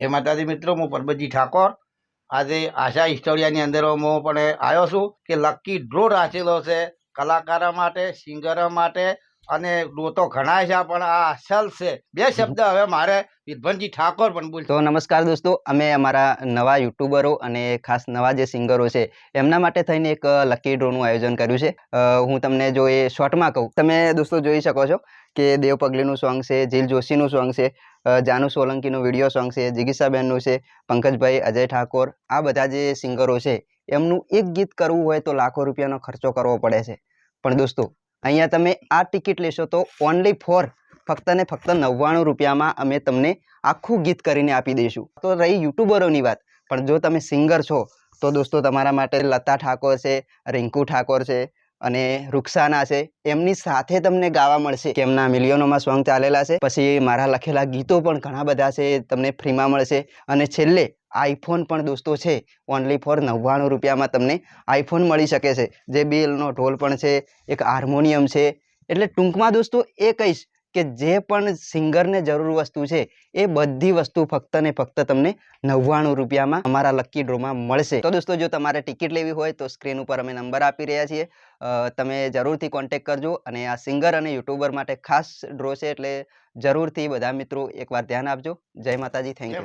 એ માતાજી મિત્રો, હું પરબતજી ઠાકોર. આજે આશા હિસ્ટોરિયાની અંદર હું પણ આવ્યો છું કે લકી ડ્રો રાખેલો છે કલાકારો માટે, સિંગરો માટે અને ડ્રો તો ઘણા છે પણ આ અસલ છે. બે શબ્દ હવે મારે વિધવનજી ઠાકોર પણ બોલ તો નમસ્કાર દોસ્તો અમે અમારા નવા યુટ્યુબરો અને ખાસ નવા જે સિંગરો છે એમના માટે થઈને એક લકી ડ્રોનું આયોજન કર્યું છે. હું તમને જો એ શોર્ટમાં કહું તમે દોસ્તો જોઈ શકો છો કે દેવ પગલીનું સોંગ છે જીલ જોશીનું સોંગ છે જાનુ સોલંકીનું વીડિયો સોંગ છે જિગીસાબેનનું છે પંકજભાઈ અજય ઠાકોર આ બધા જે સિંગરો છે એમનું એક ગીત કરવું હોય તો લાખો રૂપિયાનો ખર્ચો કરવો પડે છે. પણ દોસ્તો અહીંયા તમે આ ટિકિટ લેશો તો ઓનલી ફોર ફક્ત ને ફક્ત નવ્વાણું રૂપિયામાં અમે તમને આખું ગીત કરીને આપી દઈશું. તો રહી યુટ્યુબરોની વાત, પણ જો તમે સિંગર છો, તો દોસ્તો તમારા માટે લતા ઠાકોર છે, રિંકુ ઠાકોર છે અને રૂક્ષાના છે, એમની સાથે તમને ગાવા મળશે. એમના મિલિયનોમાં સોંગ ચાલેલા છે, પછી મારા લખેલા ગીતો પણ ઘણા બધા છે, તમને ફ્રીમાં મળશે. અને છેલ્લે આઈફોન પણ દોસ્તો છે ઓનલી ફોર નવ્વાણું રૂપિયામાં તમને આઈફોન મળી શકે છે. જે બેલનો ઢોલ પણ છે, એક હાર્મોનિયમ છે. એટલે ટૂંકમાં દોસ્તો એ કહીશ કે જે પણ સિંગરને જરૂર વસ્તુ છે, એ બધી વસ્તુ ફક્ત ને ફક્ત તમને નવ્વાણું રૂપિયામાં અમારા લકી ડ્રોમાં મળશે. તો દોસ્તો જો તમારે ટિકિટ લેવી હોય તો સ્ક્રીન ઉપર અમે નંબર આપી રહ્યા છીએ. તમે જરૂરથી કોન્ટેક્ટ કરજો અને આ સિંગર અને યુટ્યુબર માટે ખાસ ડ્રો છે એટલે જરૂરથી બધા મિત્રો એકવાર ધ્યાન આપજો. જય માતાજી થેન્ક યુ